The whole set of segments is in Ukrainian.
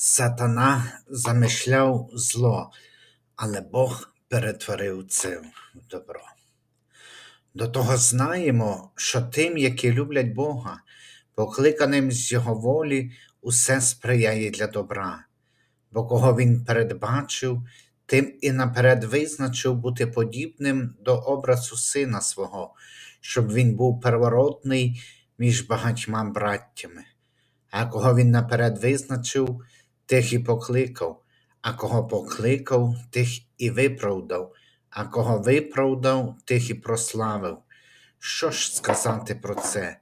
Сатана замишляв зло, але Бог перетворив це в добро. До того знаємо, що тим, які люблять Бога, покликаним з Його волі, усе сприяє для добра, бо кого Він передбачив, тим і наперед визначив бути подібним до образу сина свого, щоб він був первородний між багатьма браттями. А кого він наперед визначив, тих і покликав, а кого покликав, тих і виправдав, а кого виправдав, тих і прославив. Що ж сказати про це?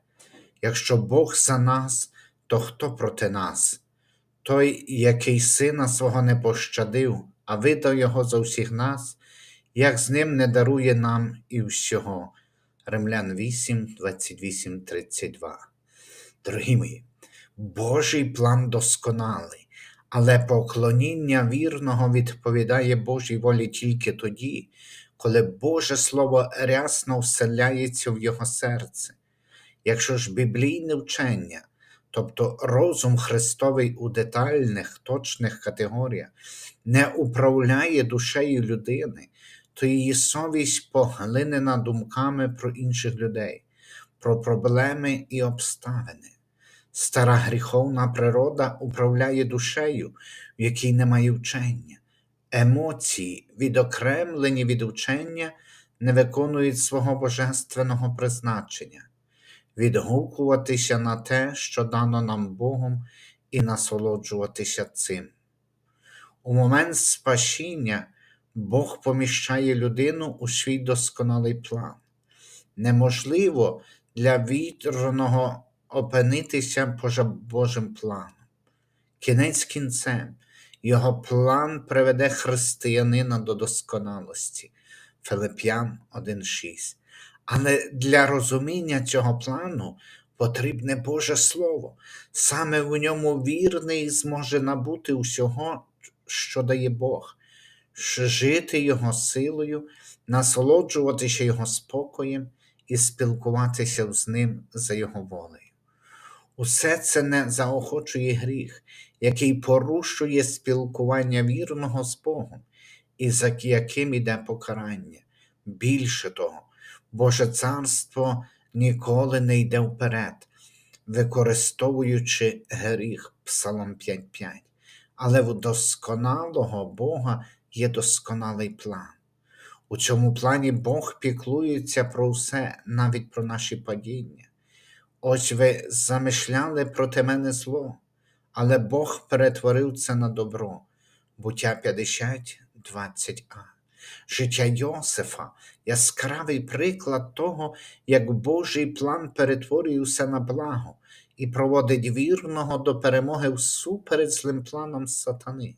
Якщо Бог за нас, то хто проти нас? Той, який сина свого не пощадив, а видав його за всіх нас, як з ним не дарує нам і всього. Римлян 8, 28, 32. Дорогі мої, Божий план досконалий, але поклоніння вірного відповідає Божій волі тільки тоді, коли Боже Слово рясно вселяється в його серце. Якщо ж біблійне вчення, тобто розум Христовий у детальних, точних категоріях, не управляє душею людини, то її совість поглинена думками про інших людей, про проблеми і обставини. Стара гріховна природа управляє душею, в якій немає вчення. Емоції, відокремлені від вчення, не виконують свого божественного призначення, відгукуватися на те, що дано нам Богом, і насолоджуватися цим. У момент спасіння Бог поміщає людину у свій досконалий план. Неможливо для вірного опинитися поза Божим планом. Кінець кінцем, його план приведе християнина до досконалості. Филип'ян 1.6. Але для розуміння цього плану потрібне Боже Слово. Саме в ньому вірний зможе набути усього, що дає Бог, жити Його силою, насолоджуватися Його спокоєм і спілкуватися з ним за Його волею. Усе це не заохочує гріх, який порушує спілкування вірного з Богом, і за яким іде покарання. Більше того, Боже царство ніколи не йде вперед, використовуючи гріх Псалом 5.5. Але в досконалого Бога є досконалий план. У цьому плані Бог піклується про все, навіть про наші падіння. Ось ви замишляли проти мене зло, але Бог перетворив це на добро. Буття 50, 20а. Життя Йосифа яскравий приклад того, як Божий план перетворює все на благо і проводить вірного до перемоги всупереч злим планом сатани.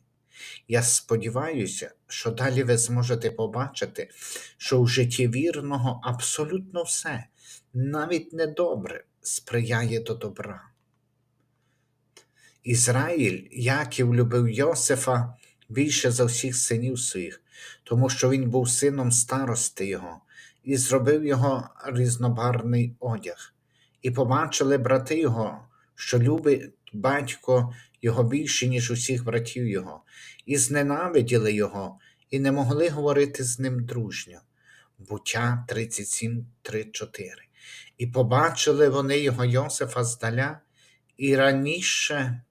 Я сподіваюся, що далі ви зможете побачити, що в житті вірного абсолютно все, навіть недобре, сприяє до добра. Ізраїль Яків любив Йосифа більше за всіх синів своїх, тому що він був сином старости його, і зробив його різнобарний одяг. І побачили брати його, що любить батько його більше, ніж усіх братів його, і зненавиділи його, і не могли говорити з ним дружньо. Буття 37, 3, 4. І побачили вони його Йосифа здаля, і раніше,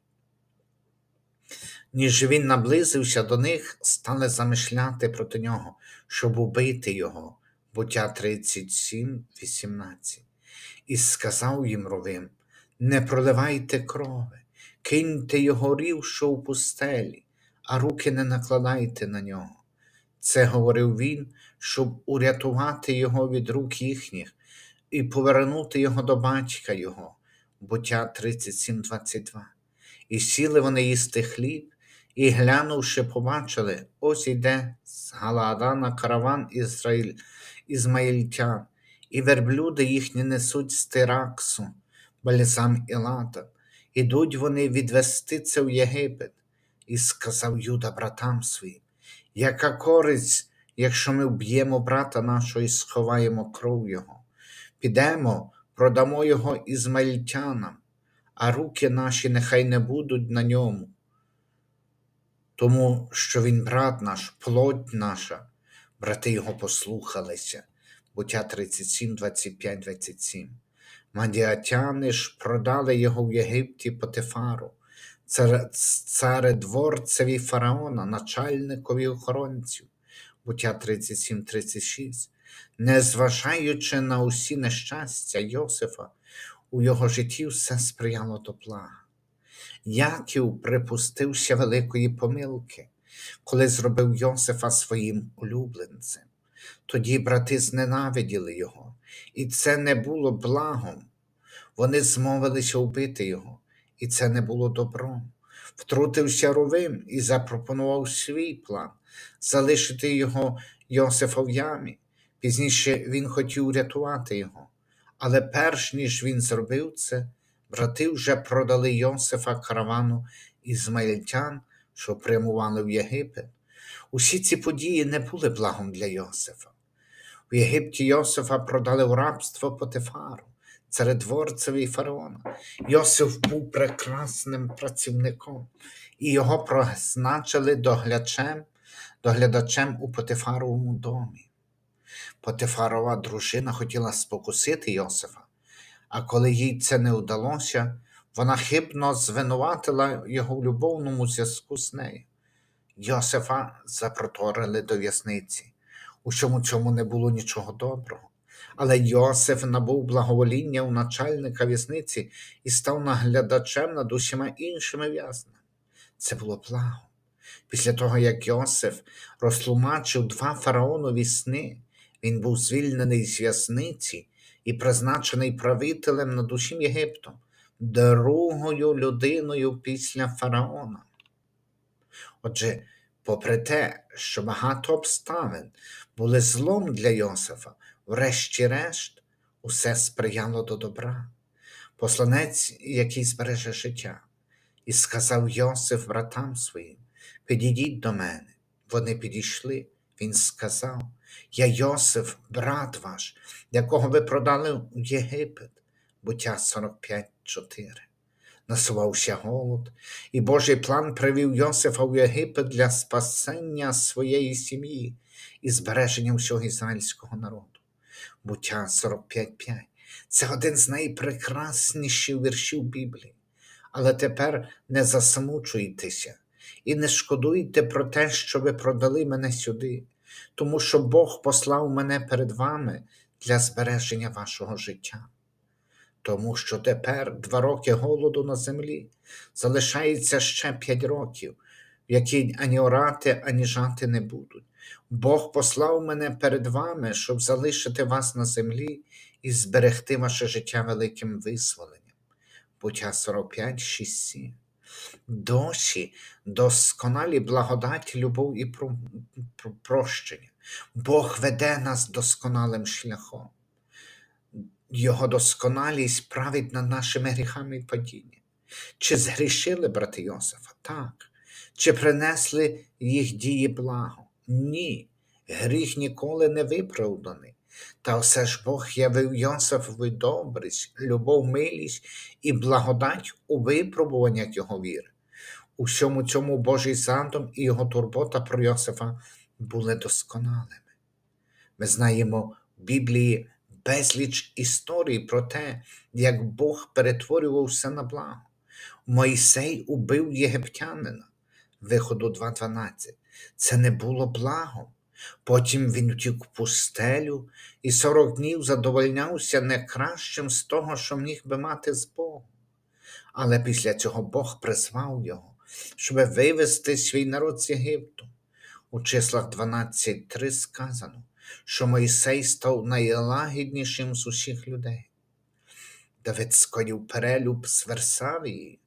ніж він наблизився до них, стали замишляти проти нього, щоб убити його. Буття 37, 18. І сказав їм ровим: Не проливайте крови, киньте його рівшу у пустелі, а руки не накладайте на нього. Це говорив він, щоб урятувати його від рук їхніх і повернути його до батька його, буття 37.22. І сіли вони їсти хліб, і, глянувши, побачили, ось іде з Галадана караван Ізраїль, Ізмаїльтян, і верблюди їхні несуть з Тираксу, Балісам і Лата. Ідуть вони відвести це в Єгипет, і сказав Юда братам своїм, яка користь, якщо ми вб'ємо брата нашого і сховаємо кров його? Підемо, продамо його ізмаїльтянам, а руки наші нехай не будуть на ньому. тому що він брат наш, плоть наша, брати його послухалися. Буття 37, 25, 27. Мадіатяни ж продали його в Єгипті Потифару, цар- царедворцеві фараона, начальникові охоронців. Буття 37, 36. Незважаючи на усі нещастя Йосифа, у його житті все сприяло до блага. Яків припустився великої помилки, коли зробив Йосифа своїм улюбленцем. Тоді брати зненавиділи його, і це не було благом. Вони змовилися вбити його, і це не було добром. Втрутився Рувим і запропонував свій план залишити його Йосифа в ямі. Пізніше він хотів урятувати його. Але перш ніж він зробив це, брати вже продали Йосифа каравану ізмаїльтян, що прямували в Єгипет. Усі ці події не були благом для Йосифа. В Єгипті Йосифа продали в рабство Потифару, царедворцеві фараона. Йосиф був прекрасним працівником, і його призначили доглядачем, доглядачем у Потифаровому домі. Потифарова дружина хотіла спокусити Йосифа, а коли їй це не вдалося, вона хибно звинуватила його в любовному зв'язку з нею. Йосифа запроторили до в'язниці. У чому цьому не було нічого доброго. Але Йосиф набув благовоління у начальника в'язниці і став наглядачем над усіма іншими в'язнями. Це було благо. Після того, як Йосиф розтлумачив два фараонові сни, він був звільнений з в'язниці і призначений правителем над усім Єгиптом, другою людиною після фараона. Отже, попри те, що багато обставин були злом для Йосифа, врешті-решт, усе сприяло до добра. Посланець, який збереже життя, і сказав Йосиф братам своїм: Підійдіть до мене. Вони підійшли. Він сказав: Я Йосиф, брат ваш, якого ви продали у Єгипет, буття 45, 4. Насувався голод, і Божий план привів Йосифа в Єгипет для спасення своєї сім'ї і збереження всього ізраїльського народу. Буття 45.5. Це один з найпрекрасніших віршів Біблії. Але тепер не засмучуйтеся і не шкодуйте про те, що ви продали мене сюди, тому що Бог послав мене перед вами для збереження вашого життя. Тому що тепер два роки голоду на землі, залишається ще п'ять років, в які ані орати, ані жати не будуть. Бог послав мене перед вами, щоб залишити вас на землі і зберегти ваше життя великим визволенням. Буття 45, 6, 7. Досі досконалі благодать, любов і про- про- прощення. Бог веде нас досконалим шляхом. Його досконалість править над нашими гріхами і падінням. Чи згрішили брати Йосифа? Так. Чи принесли їх дії благо? Ні. Гріх ніколи не виправданий. Та все ж Бог явив Йосифові добрість, любов, милість і благодать у випробуваннях його віри. У всьому цьому Божий задум і його турбота про Йосифа були досконалими. Ми знаємо в Біблії безліч історій про те, як Бог перетворював все на благо. Мойсей убив єгиптянина, виходу 2.12. Це не було благом. Потім він втік в пустелю і 40 днів задовольнявся не кращим з того, що міг би мати з Богом. Але після цього Бог призвав його, щоб вивести свій народ з Єгипту. У числах 12.3 сказано, що Мойсей став найлагіднішим з усіх людей. Давид скоїв перелюб з Версавії.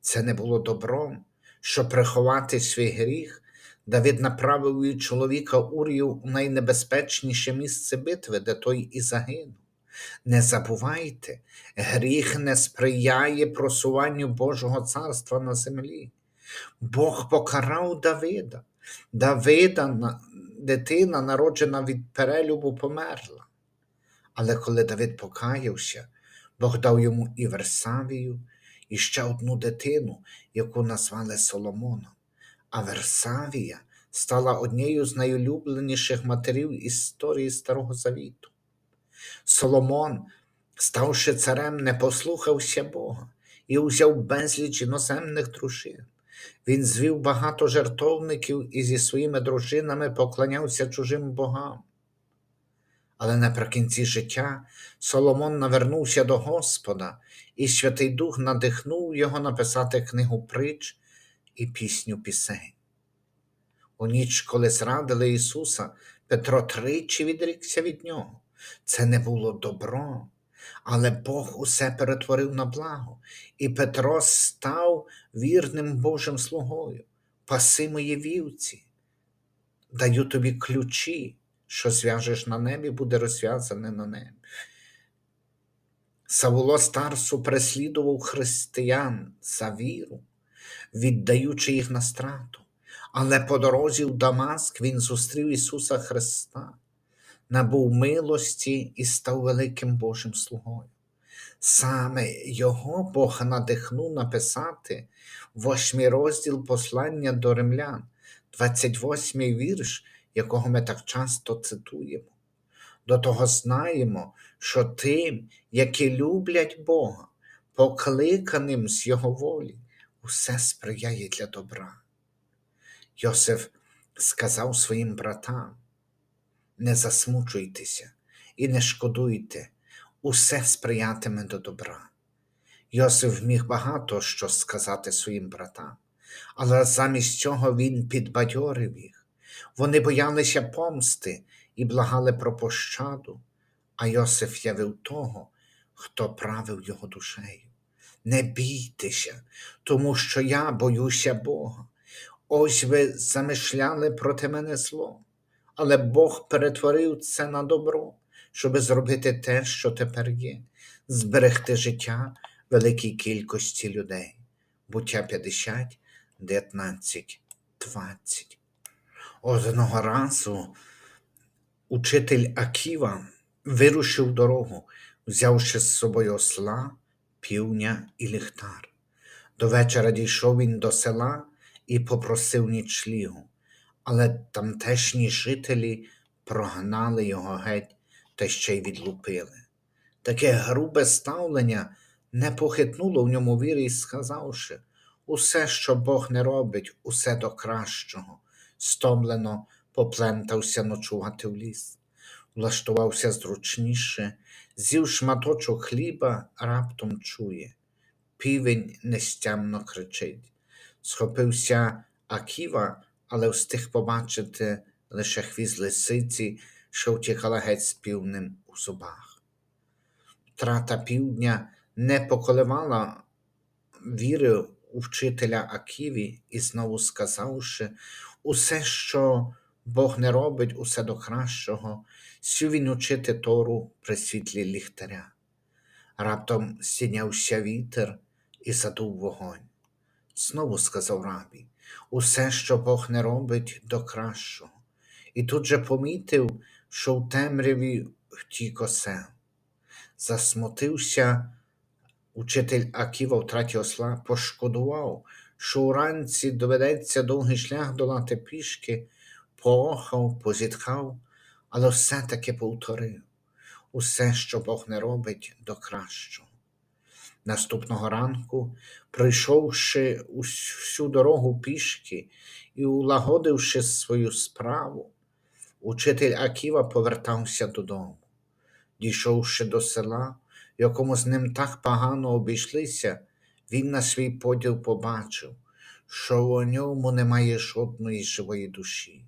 Це не було добром, щоб приховати свій гріх. Давид направив і чоловіка Урію у найнебезпечніше місце битви, де той і загинув. Не забувайте, гріх не сприяє просуванню Божого царства на землі. Бог покарав Давида. Давида, дитина, народжена від перелюбу, померла. Але коли Давид покаявся, Бог дав йому і Версавію, і ще одну дитину, яку назвали Соломоном. А Версавія стала однією з найулюбленіших матерів історії Старого Завіту. Соломон, ставши царем, не послухався Бога і узяв безліч іноземних дружин. Він звів багато жертовників і зі своїми дружинами поклонявся чужим богам. Але наприкінці життя Соломон навернувся до Господа, і Святий Дух надихнув його написати книгу притч і пісню пісень. У ніч, коли зрадили Ісуса, Петро тричі відрікся від нього. Це не було добро, але Бог усе перетворив на благо, і Петро став вірним Божим слугою. Паси мої вівці, даю тобі ключі, що зв'яжеш на небі, буде розв'язане на небі. Савуло Старсу переслідував християн за віру, віддаючи їх на страту. Але по дорозі в Дамаск він зустрів Ісуса Христа, набув милості і став великим Божим слугою. Саме його Бог надихнув написати восьмий розділ послання до римлян, 28 вірш, якого ми так часто цитуємо. До того знаємо, що тим, які люблять Бога, покликаним з Його волі, усе сприяє для добра. Йосиф сказав своїм братам: не засмучуйтеся і не шкодуйте, усе сприятиме до добра. Йосиф міг багато що сказати своїм братам, але замість цього він підбадьорив їх. Вони боялися помсти і благали про пощаду, а Йосиф явив того, хто правив його душею. Не бійтеся, тому що я боюся Бога. Ось ви замишляли проти мене зло, але Бог перетворив це на добро, щоби зробити те, що тепер є, зберегти життя великій кількості людей. Буття 50, 19, 20. Одного разу учитель Аківа вирушив дорогу, взявши з собою осла, півня і ліхтар. До вечора дійшов він до села і попросив нічлігу, але тамтешні жителі прогнали його геть та ще й відлупили. Таке грубе ставлення не похитнуло в ньому віри, сказавши усе, що Бог не робить, усе до кращого, стомлено поплентався ночувати в ліс, влаштувався зручніше, з'їв шматочок хліба, раптом чує. Півень нестямно кричить. Схопився Аківа, але встиг побачити лише хвіст лисиці, що втікала геть з півнем у зубах. Втрата півдня не поколивала віри у вчителя Аківі і знову сказавши, усе, що Бог не робить, усе до кращого, сів він учити Тору при світлі ліхтаря. Раптом сінявся вітер і задув вогонь. Знову сказав рабі, усе, що Бог не робить, до кращого. І тут же помітив, що в темряві втік осел. Засмутився учитель Аківа втраті осла, пошкодував, що уранці доведеться довгий шлях долати пішки, поохав, позітхав, але все-таки повторив усе, що Бог не робить, до кращого. Наступного ранку, пройшовши всю дорогу пішки і улагодивши свою справу, учитель Аківа повертався додому. Дійшовши до села, в якому з ним так погано обійшлися, він на свій поділ побачив, що у ньому немає жодної живої душі.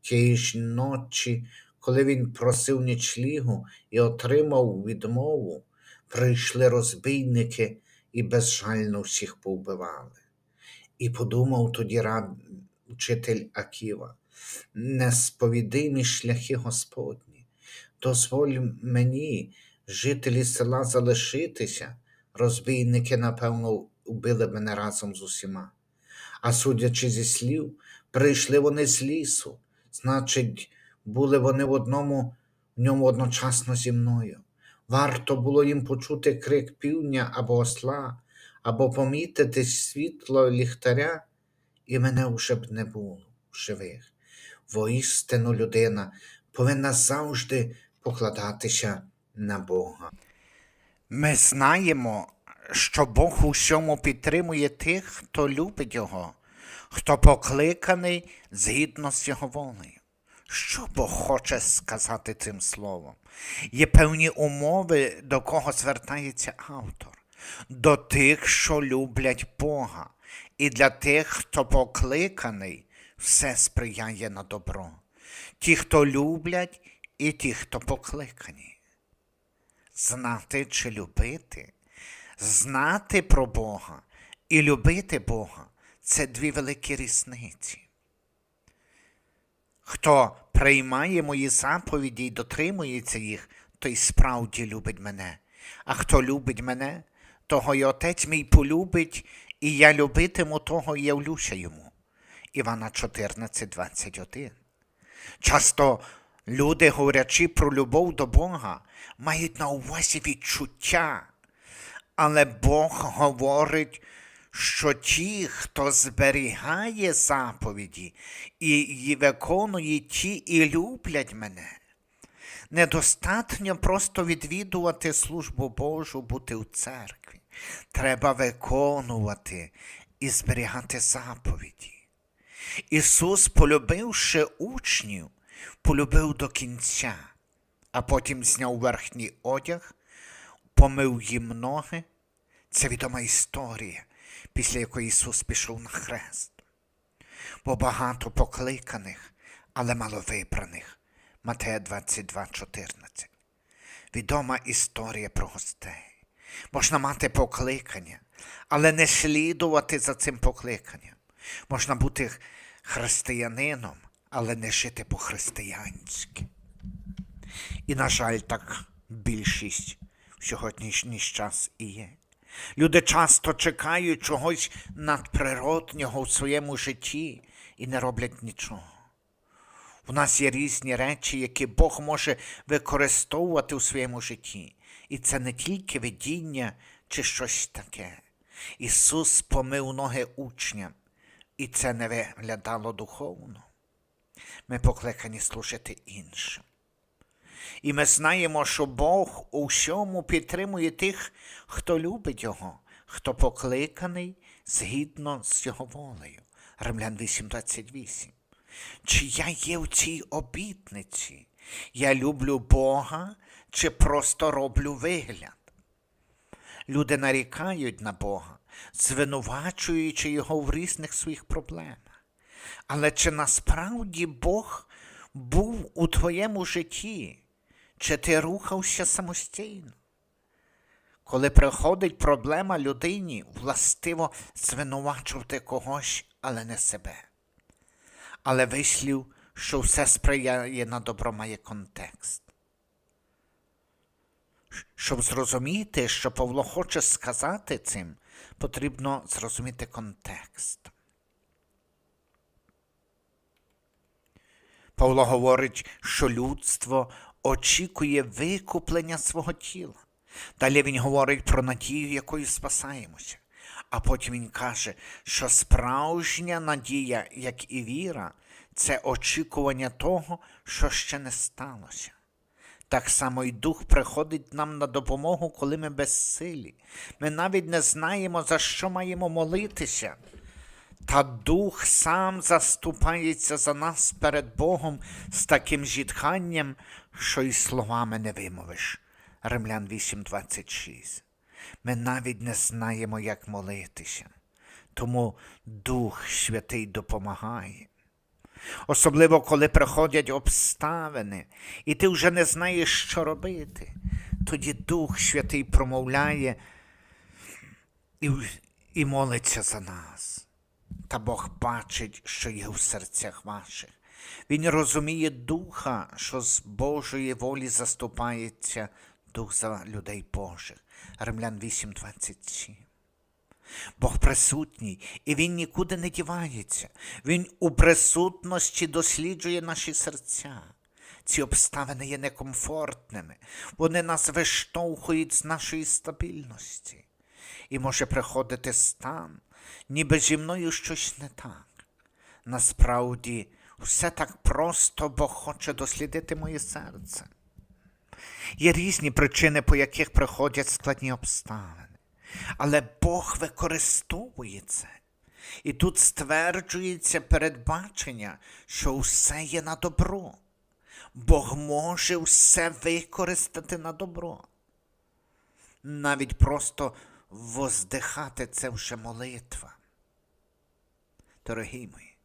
Тієї ж ночі, коли він просив нічлігу і отримав відмову, прийшли розбійники і безжально всіх повбивали. І подумав тоді раб, учитель Аківа, несповідимі шляхи Господні, дозволь мені, жителі села, залишитися, розбійники, напевно, убили мене разом з усіма. А судячи зі слів, прийшли вони з лісу, значить, були вони в одному в ньому одночасно зі мною. Варто було їм почути крик півня або осла, або помітити світло ліхтаря, і мене вже б не було в живих. Воістину людина повинна завжди покладатися на Бога. Ми знаємо, що Бог у всьому підтримує тих, хто любить Його, хто покликаний згідно з Його волею. Що Бог хоче сказати цим словом? Є певні умови, до кого звертається автор, до тих, що люблять Бога, і для тих, хто покликаний, все сприяє на добро. Ті, хто люблять, і ті, хто покликані. Знати чи любити, знати про Бога і любити Бога це дві великі різниці. Хто приймає мої заповіді і дотримується їх, той справді любить мене. А хто любить мене, того й отець мій полюбить, і я любитиму того і явлюся йому. Івана 14, 21. Часто люди, говорячи про любов до Бога, мають на увазі відчуття. Але Бог говорить, що ті, хто зберігає заповіді і її виконує, ті і люблять мене. Недостатньо просто відвідувати службу Божу, бути у церкві. Треба виконувати і зберігати заповіді. Ісус, полюбивши учнів, полюбив до кінця, а потім зняв верхній одяг, помив їм ноги. Це відома історія, після якої Ісус пішов на хрест. Бо багато покликаних, але мало вибраних. Матея 22, 14. Відома історія про гостей. Можна мати покликання, але не слідувати за цим покликанням. Можна бути християнином, але не жити по-християнськи. І, на жаль, так більшість в сьогоднішній час і є. Люди часто чекають чогось надприроднього в своєму житті і не роблять нічого. У нас є різні речі, які Бог може використовувати у своєму житті. І це не тільки видіння чи щось таке. Ісус помив ноги учням, і це не виглядало духовно. Ми покликані служити іншим. І ми знаємо, що Бог у всьому підтримує тих, хто любить Його, хто покликаний згідно з Його волею. Римлян 8.28. Чи я є в цій обітниці? Я люблю Бога чи просто роблю вигляд? Люди нарікають на Бога, звинувачуючи Його в різних своїх проблемах. Але чи насправді Бог був у твоєму житті? Чи ти рухався самостійно? Коли приходить проблема людині, властиво звинувачувати когось, але не себе. Але вислів, що все сприяє на добро має контекст. Щоб зрозуміти, що Павло хоче сказати цим, потрібно зрозуміти контекст. Павло говорить, що людство очікує викуплення свого тіла. Далі він говорить про надію, якою спасаємося. А потім він каже, що справжня надія, як і віра, це очікування того, що ще не сталося. Так само і Дух приходить нам на допомогу, коли ми безсилі. Ми навіть не знаємо, за що маємо молитися. Та Дух сам заступається за нас перед Богом з таким зітханням, що й словами не вимовиш. Римлян 8.26. Ми навіть не знаємо, як молитися. Тому Дух Святий допомагає. Особливо, коли приходять обставини, і ти вже не знаєш, що робити. Тоді Дух Святий промовляє і, і молиться за нас. Та Бог бачить, що є в серцях ваших. Він розуміє духа, що з Божої волі заступається дух за людей Божих. Римлян 8.27. Бог присутній, і Він нікуди не дівається. Він у присутності досліджує наші серця. Ці обставини є некомфортними, вони нас виштовхують з нашої стабільності. І може приходити стан, ніби зі мною щось не так. насправді все так просто, Бог хоче дослідити моє серце. Є різні причини, по яких приходять складні обставини. Але Бог використовує це. І тут стверджується передбачення, що все є на добро. Бог може все використати на добро. Навіть просто воздихати це вже молитва. Дорогі мої,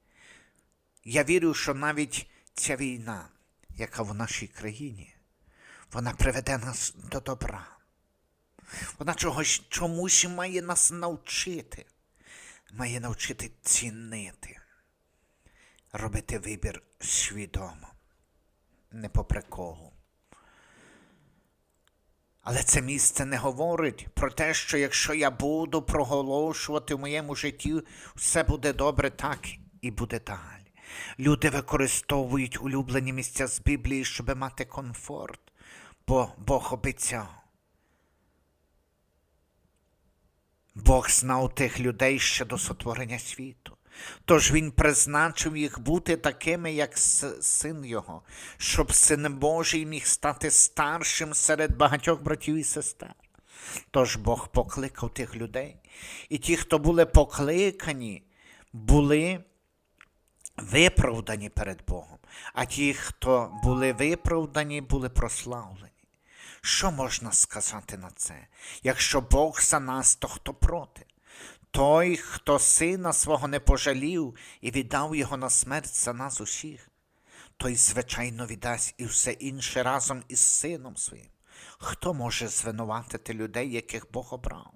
я вірю, що навіть ця війна, яка в нашій країні, вона приведе нас до добра. Вона чогось чомусь має нас навчити, має навчити цінити, робити вибір свідомо, не по приколу. Але це місце не говорить про те, що якщо я буду проголошувати в моєму житті, все буде добре, так і буде далі. Люди використовують улюблені місця з Біблії, щоб мати комфорт, бо Бог обіцяв. Бог знав тих людей ще до сотворення світу. Тож він призначив їх бути такими, як син його, щоб син Божий міг стати старшим серед багатьох братів і сестер. Тож Бог покликав тих людей, і ті, хто були покликані, були виправдані перед Богом, а ті, хто були виправдані, були прославлені. Що можна сказати на це? Якщо Бог за нас, то хто проти? Той, хто сина свого не пожалів і віддав його на смерть за нас усіх, той, звичайно, віддасть і все інше разом із сином своїм. Хто може звинуватити людей, яких Бог обрав?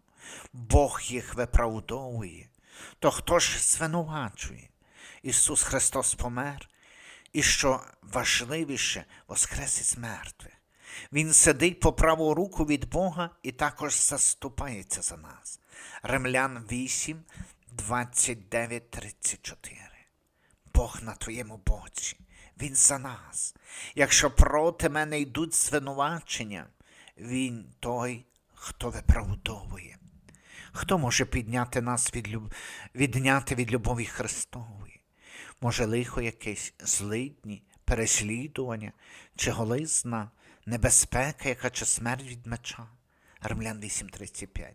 Бог їх виправдовує. То хто ж звинувачує? Ісус Христос помер, і що важливіше, воскрес із мертвих. Він сидить по праву руку від Бога і також заступається за нас. Римлян 8, 29, 34. Бог на твоєму боці, Він за нас. Якщо проти мене йдуть звинувачення, Він той, хто виправдовує. Хто може підняти нас від люб... відняти від любові Христової? Може, лихо якесь, злидні, переслідування, чи голизна, небезпека, яка чи смерть від меча? Римлян 8.35.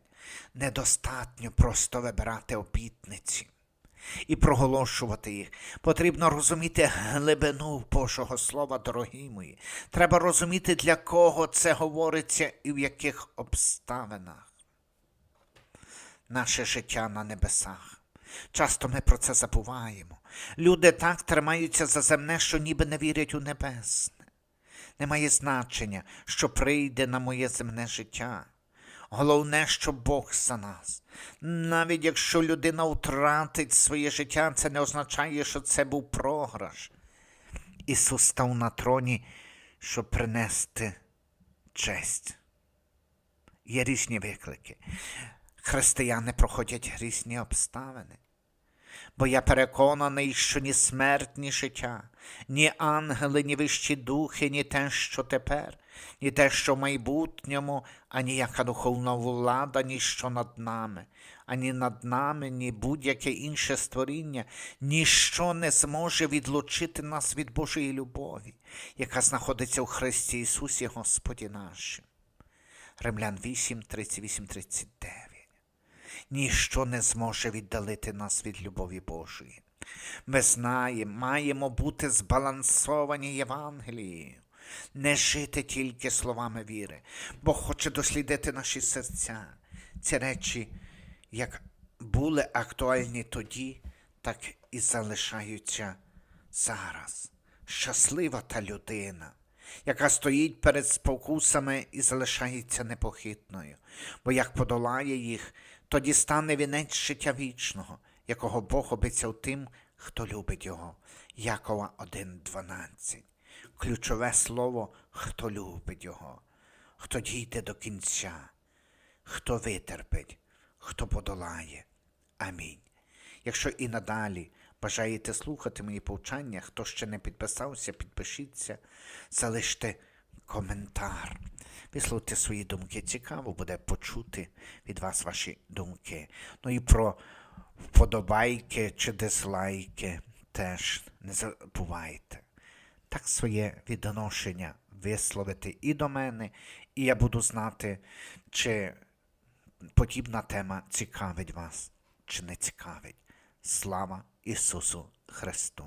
Недостатньо просто вибирати обітниці і проголошувати їх. Потрібно розуміти глибину Божого Слова, дорогі мої. Треба розуміти, для кого це говориться і в яких обставинах наше життя на небесах. Часто ми про це забуваємо. Люди так тримаються за земне, що ніби не вірять у небесне. Немає значення, що прийде на моє земне життя. Головне, що Бог за нас. Навіть якщо людина втратить своє життя, це не означає, що це був програш. Ісус став на троні, щоб принести честь. Є різні виклики. Християни проходять різні обставини. Бо я переконаний, що ні смерть, ні життя, ні ангели, ні вищі духи, ні те, що тепер, ні те, що в майбутньому, ані яка духовна влада, ні що над нами, ані над нами, ні будь-яке інше створіння, ніщо не зможе відлучити нас від Божої любові, яка знаходиться у Христі Ісусі Господі нашим. Римлян 8, 38, 39 ніщо не зможе віддалити нас від любові Божої. Ми знаємо, маємо бути збалансовані Євангелією, не жити тільки словами віри, Бог хоче дослідити наші серця. Ці речі, як були актуальні тоді, так і залишаються зараз. Щаслива та людина, яка стоїть перед спокусами і залишається непохитною, бо як подолає їх, тоді стане вінець життя вічного, якого Бог обіцяв тим, хто любить його. Якова 1.12. Ключове слово хто любить його, хто дійде до кінця, хто витерпить, хто подолає. Амінь. Якщо і надалі бажаєте слухати мої повчання, хто ще не підписався, підпишіться, залиште коментар. Висловте свої думки. Цікаво буде почути від вас ваші думки. Ну і про вподобайки чи дизлайки теж не забувайте так своє відношення висловити і до мене, і я буду знати, чи подібна тема цікавить вас, чи не цікавить. Слава Ісусу Христу!